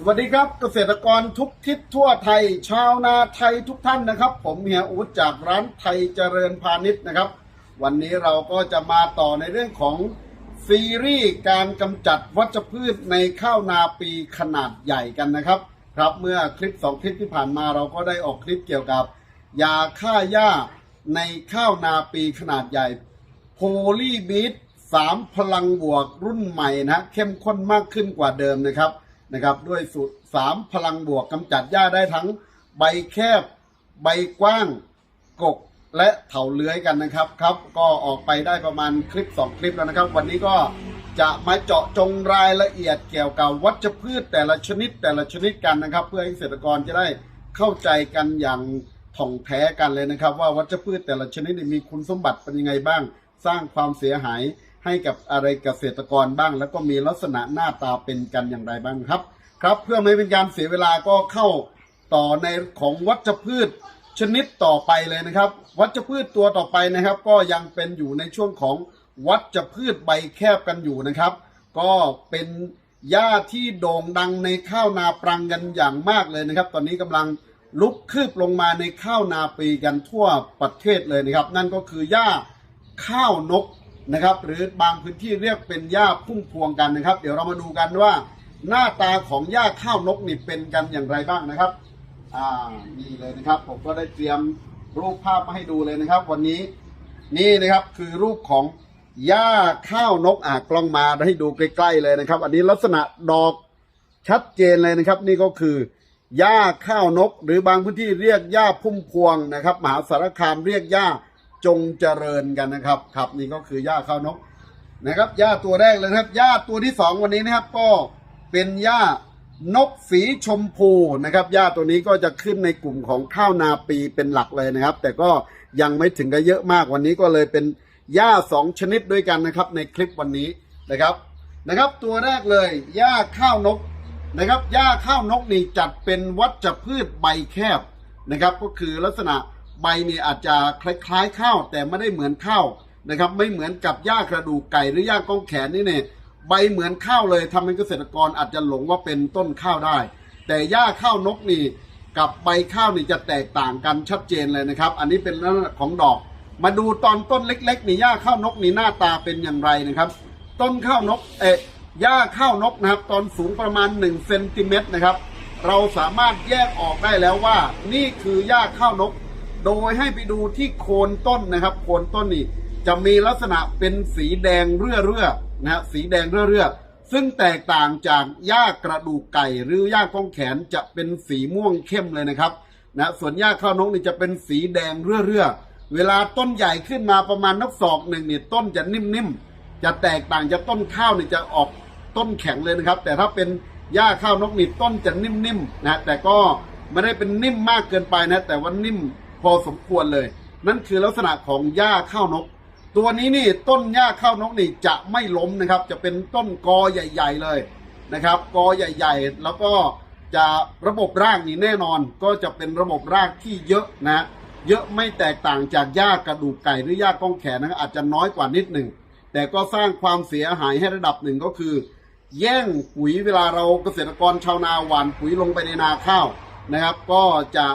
สวัสดีครับเกษตรกรทุกทิศทั่วไทย ชาวนาไทยทุกท่านนะครับ ผมเฮียอูดจากร้านไทยเจริญพาณิชย์นะครับ วันนี้เราก็จะมาต่อในเรื่องของซีรีส์การกำจัดวัชพืชในข้าวนาปีขนาดใหญ่กันนะครับ ครับเมื่อคลิปสองคลิปที่ผ่านมาเราก็ได้ออกคลิปเกี่ยวกับ ยาฆ่าหญ้าในข้าวนาปีขนาดใหญ่โพลีบีทสามพลังบวกรุ่นใหม่นะเข้มข้นมากขึ้นกว่าเดิมนะครับ นะครับ ด้วยสูตรสามพลังบวกกำจัดหญ้าได้ทั้งใบแคบ ใบกว้างกกและเถาเลื้อยกันนะครับครับ ก็ออกไปได้ประมาณคลิป 2 คลิปแล้วนะครับ วันนี้ก็จะมาเจาะจงรายละเอียดเกี่ยวกับวัชพืชแต่ละชนิดแต่ละชนิดกันนะครับ เพื่อให้เกษตรกรจะได้เข้าใจกันอย่างถ่องแท้กันเลยนะครับ ว่าวัชพืชแต่ละชนิดมีคุณสมบัติเป็นยังไงบ้าง สร้างความเสียหาย ให้กับอะไรเกษตรกรบ้าง แล้วก็มีลักษณะหน้าตาเป็นกันอย่างไรบ้างครับ ครับเพื่อไม่เป็นการเสียเวลาก็เข้าต่อในของวัชพืชชนิดต่อไปเลยนะครับ วัชพืชตัวต่อไปนะครับ ก็ยังเป็นอยู่ในช่วงของวัชพืชใบแคบกันอยู่นะครับ ก็เป็นหญ้าที่โด่งดังในข้าวนาปรังกันอย่างมากเลยนะครับ ตอนนี้กำลังลุกคืบลงมาในข้าวนาปีกันทั่วประเทศเลยนะครับ นั่นก็คือหญ้าข้าวนก นะครับ หรือบางพื้นที่เรียกเป็นหญ้าพุ่มพวงกันนะครับ เดี๋ยวเรามาดูกันว่า หน้าตาของหญ้าข้าวนกนี่เป็นกันอย่างไรบ้างนะครับอ่านี่เลยนะครับ ผมก็ได้เตรียมรูปภาพมาให้ดูเลยนะครับ วันนี้นี่นะครับคือรูปของหญ้าข้าวนกอ่ากล้องมาให้ดูใกล้ๆเลยนะครับ อันนี้ลักษณะดอกชัดเจนเลยนะครับ นี่ก็คือหญ้าข้าวนก หรือบางพื้นที่เรียกหญ้าพุ่มพวงนะครับมหาสารคามเรียกหญ้า จงเจริญกันนะครับครับนี่ก็คือหญ้าข้าวนกนะครับหญ้าตัวแรกเลยนะครับหญ้าตัวที่สองวันนี้นะครับก็เป็นหญ้านกสีชมพูนะครับหญ้าตัวนี้ก็จะขึ้นในกลุ่มของข้าวนาปีเป็นหลักเลยนะครับ แต่ก็ยังไม่ถึงกับเยอะมากวันนี้ก็เลยเป็นหญ้าสองชนิดด้วยกันนะครับ ในคลิปวันนี้นะครับนะครับ ตัวแรกเลยหญ้าข้าวนกนะครับหญ้าข้าวนกนี่จัดเป็นวัชพืชใบแคบนะครับ ก็คือลักษณะ ใบนี่อาจจะคล้ายๆข้าวแต่ไม่ได้เหมือนข้าวนะครับ ไม่เหมือนกับหญ้ากระดูกไก่หรือหญ้ากองแขนนี่เนี่ยใบเหมือนข้าวเลยทำให้เกษตรกรอาจจะหลงว่าเป็นต้นข้าวได้ แต่หญ้าข้าวนกนี่กับใบข้าวนี่จะแตกต่างกันชัดเจนเลยนะครับ อันนี้เป็นลักษณะของดอก มาดูตอนต้นเล็กๆนี่หญ้าข้าวนกนี่หน้าตาเป็นอย่างไรนะครับ ต้นข้าวนกเอ๊ะหญ้าข้าวนกนะครับ ตอนสูงประมาณ1เซนติเมตรนะครับ เราสามารถแยกออกได้แล้วว่า นี่คือหญ้าข้าวนก โดยให้ไปดูที่โคนต้นนะครับ โคนต้นนี่จะมีลักษณะเป็นสีแดงเรื่อๆนะฮะสีแดงเรื่อๆซึ่งแตกต่างจากหญ้ากระดูกไก่ หรือหญ้าก้องแขนจะเป็นสีม่วงเข้มเลยนะครับนะส่วนหญ้าข้าวนกนี่จะเป็นสีแดงเรื่อๆเวลาต้นใหญ่ขึ้นมาประมาณนักศอกหนึ่งเนี่ยต้นจะนิ่มๆจะแตกต่างจากต้นข้าวนี่จะออกต้นแข็งเลยนะครับ แต่ถ้าเป็นหญ้าข้าวนกนี่ต้นจะนิ่มๆนะแต่ก็ไม่ได้เป็นนิ่มมากเกินไปนะ แต่ว่านิ่ม พอสมควรเลย นั่นคือลักษณะของหญ้าข้าวนก ตัวนี้นี่ต้นหญ้าข้าวนกนี่จะไม่ล้มนะครับ จะเป็นต้นกอใหญ่ ๆเลยนะครับ กอใหญ่ ๆ แล้วก็จะระบบรากนี่แน่นอน ก็จะเป็นระบบรากที่เยอะนะ เยอะไม่แตกต่างจากหญ้ากระดูกไก่หรือหญ้าก้องแขนนะอาจจะน้อยกว่านิดหนึ่งแต่ก็สร้างความเสียหายให้ระดับหนึ่งก็คือ แย่งปุ๋ยเวลาเราเกษตรกรชาวนาหว่านปุ๋ยลงไปในนาข้าวนะครับ ก็จะ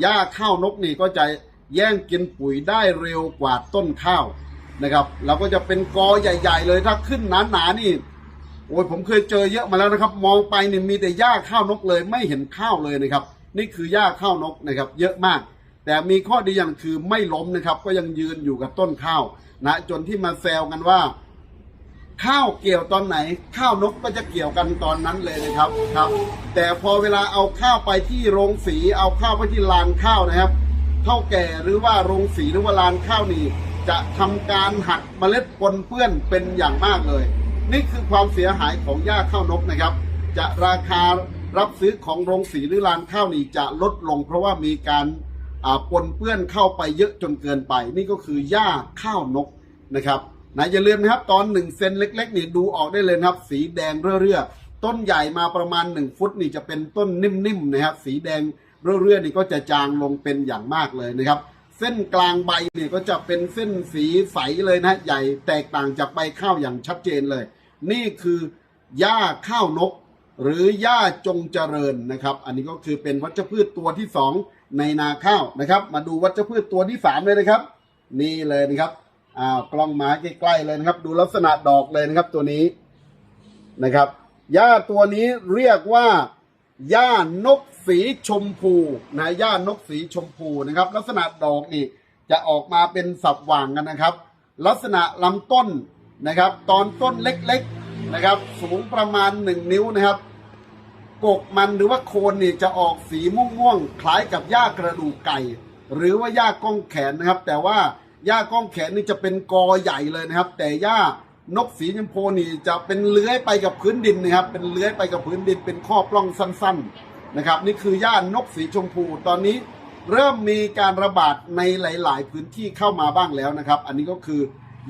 หญ้าข้าวนกนี่ก็จะแย่งกินปุ๋ยได้เร็วกว่าต้นข้าวนะครับเราก็จะเป็นกอใหญ่ ๆ เลยถ้าขึ้นหนาๆนี่โอ้ยผมเคยเจอเยอะมาแล้วนะครับ มองไปนี่มีแต่หญ้าข้าวนกเลย ไม่เห็นข้าวเลยนะครับ นี่คือหญ้าข้าวนกนะครับ เยอะมาก แต่มีข้อดีอย่างคือไม่ล้มนะครับ ก็ยังยืนอยู่กับต้นข้าวนะจนที่มาแซวกันว่า ข้าวเกี่ยวตอนไหน ข้าวนกก็จะเกี่ยวกันตอนนั้นเลยนะครับครับ แต่พอเวลาเอาข้าวไปที่โรงสีเอาข้าวไปที่ลานข้าวนะครับ เท่าแก่หรือว่าโรงสีหรือว่าลานข้าวนี่จะทำการหักเมล็ดปนเปื้อนเป็นอย่างมากเลย นี่คือความเสียหายของหญ้าข้าวนกนะครับ จะราคารับซื้อของโรงสีหรือลานข้าวนี่จะลดลง เพราะว่ามีการปนเปื้อนเข้าไปเยอะจนเกินไป นี่ก็คือหญ้าข้าวนกนะครับ นะอย่าลืมนะครับตอนหนึ่งเซนเล็กๆนี่ดูออกได้เลยนะครับ สีแดงเรื่อๆต้นใหญ่มาประมาณหนึ่งฟุตนี่จะเป็นต้นนิ่มๆนะครับ สีแดงเรื่อๆนี่ก็จะจางลงเป็นอย่างมากเลยนะครับ เส้นกลางใบเนี่ยก็จะเป็นเส้นสีใสเลยนะใหญ่แตกต่างจากใบข้าวอย่างชัดเจนเลย นี่คือหญ้าข้าวนก หรือหญ้าจงเจริญนะครับ อันนี้ก็คือเป็นวัชพืชตัวที่สองในนาข้าวนะครับ มาดูวัชพืชตัวที่สามเลยนะครับ นี่เลยนะครับ อ้าวกล้องมาใกล้ๆเลยนะครับ ดูลักษณะดอกเลยนะครับตัวนี้นะครับหญ้าตัวนี้เรียกว่าหญ้านกสีชมพูนะหญ้านกสีชมพูนะครับ ลักษณะดอกนี่จะออกมาเป็นสับหว่างกันนะครับ ลักษณะลำต้นนะครับ ตอนต้นเล็กๆนะครับ สูงประมาณหนึ่งนิ้วนะครับ กกมันหรือว่าโคนนี่จะออกสีม่วงๆคล้ายกับหญ้ากระดูกไก่ หรือว่าหญ้าก้องแขนนะครับ แต่ว่า หญ้าก้องแขนนี่จะเป็นกอใหญ่เลยนะครับ แต่หญ้านกสีชมพูนี่จะเป็นเลื้อยไปกับพื้นดินนะครับ เป็นเลื้อยไปกับพื้นดิน เป็นข้อปล้องสั้นๆนะครับ นี่คือหญ้านกสีชมพู ตอนนี้เริ่มมีการระบาดในหลาย ๆ พื้นที่เข้ามาบ้างแล้วนะครับ อันนี้ก็คือ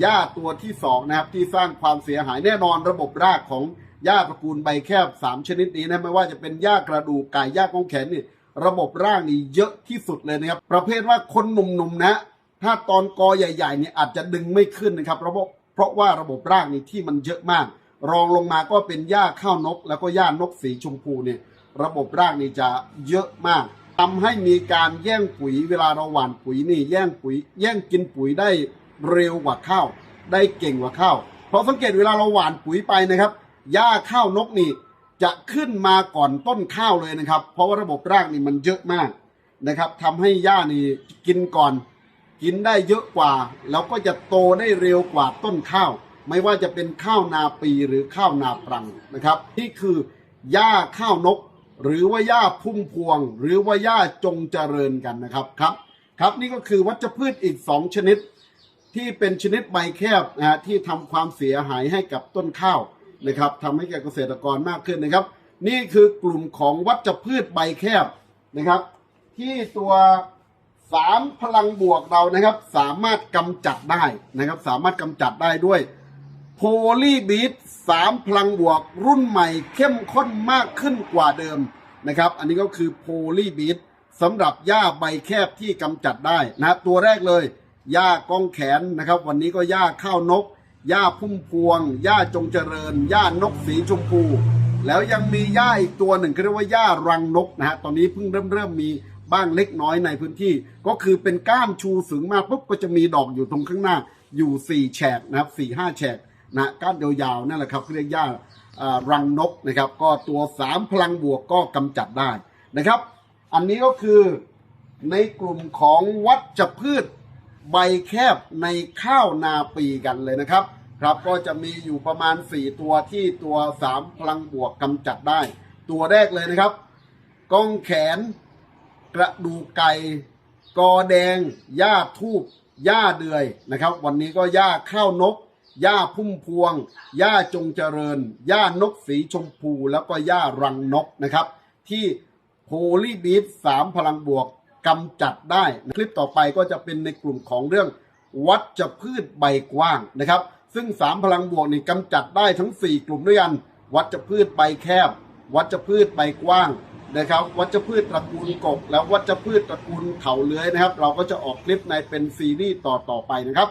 หญ้าตัวที่สองนะครับที่สร้างความเสียหายแน่นอนระบบรากของหญ้าตระกูลใบแคบสามชนิดนี้นะไม่ว่าจะเป็นหญ้ากระดูกไก่หญ้าก้องแขนนี่ระบบรากนี่เยอะที่สุดเลยนะครับ ประเภทว่าคนหนุ่มๆนะ ถ้าตอนกอใหญ่ๆเนี่ยอาจจะดึงไม่ขึ้นนะครับระบบเพราะว่าระบบรากนี่ที่มันเยอะมาก รองลงมาก็เป็นหญ้าข้าวนก แล้วก็หญ้านกสีชมพูเนี่ยระบบรากนี่จะเยอะมากทำให้มีการแย่งปุ๋ยเวลาเราหว่านปุ๋ยนี่แย่งปุ๋ย แย่งกินปุ๋ยได้เร็วกว่าข้าวได้เก่งกว่าข้าวเพราะสังเกตเวลาเราหว่านปุ๋ยไปนะครับหญ้าข้าวนกนี่จะขึ้นมาก่อนต้นข้าวเลยนะครับ เพราะว่าระบบรากนี่มันเยอะมากนะครับทำให้หญ้านี่กินก่อน กินได้เยอะกว่า แล้วก็จะโตได้เร็วกว่าต้นข้าว ไม่ว่าจะเป็นข้าวนาปีหรือข้าวนาปรังนะครับ นี่คือหญ้าข้าวนก หรือว่าหญ้าพุ่มพวง หรือว่าหญ้าจงเจริญกันนะครับครับครับนี่ก็คือวัชพืชอีกสองชนิด ที่เป็นชนิดใบแคบนะฮะที่ทำความเสียหายให้กับต้นข้าวนะครับทำให้แก่เกษตรกรมากขึ้นนะครับ นี่คือกลุ่มของวัชพืชใบแคบนะครับ ที่ตัว สามพลังบวกเรานะครับ สามารถกำจัดได้นะครับ สามารถกำจัดได้ด้วยโพลีบีทสามพลังบวกรุ่นใหม่เข้มข้นมากขึ้นกว่าเดิมนะครับ อันนี้ก็คือโพลีบีทสำหรับหญ้าใบแคบที่กำจัดได้นะตัวแรกเลยหญ้ากองแขนนะครับ วันนี้ก็หญ้าข้าวนกหญ้าพุ่มพวงหญ้าจงเจริญหญ้านกสีชมพู แล้วยังมีหญ้าอีกตัวหนึ่งเขาเรียกว่าหญ้ารังนกนะฮะตอนนี้เพิ่งเริ่มเริ่มมี บ้างเล็กน้อยในพื้นที่ ก็คือเป็นก้านชูสูงมากปุ๊บก็จะมีดอกอยู่ตรงข้างหน้าอยู่สี่แฉกนะครับสี่ห้าแฉกนะก้านยาวๆนั่นแหละครับเรียกหญ้าอ่ารังนกนะครับ ก็ตัวสามพลังบวกก็กำจัดได้นะครับ อันนี้ก็คือในกลุ่มของวัชพืชใบแคบในข้าวนาปีกันเลยนะครับครับก็จะมีอยู่ประมาณ 4 ตัวที่ตัวสามพลังบวกกำจัดได้ ตัวแรกเลยนะครับกองแขน กระดูกไก่กอแดงหญ้าทูบหญ้าเดือยนะครับ วันนี้ก็หญ้าข้าวนกหญ้าพุ่มพวงหญ้าจงเจริญหญ้านกสีชมพู แล้วก็หญ้ารังนกนะครับ ที่โพลีบีทสามพลังบวกกำจัดได้ คลิปต่อไปก็จะเป็นในกลุ่มของเรื่องวัชพืชใบกว้างนะครับ ซึ่งสามพลังบวกนี่กำจัดได้ทั้ง 4 กลุ่มด้วยกัน วัชพืชใบแคบ วัชพืชใบกว้าง นะครับวัชพืชตระกูลกบ แล้ววัชพืชตระกูลเถาเลื้อยนะครับ เราก็จะออกคลิปในเป็นซีรีส์ต่อต่อๆไปนะครับ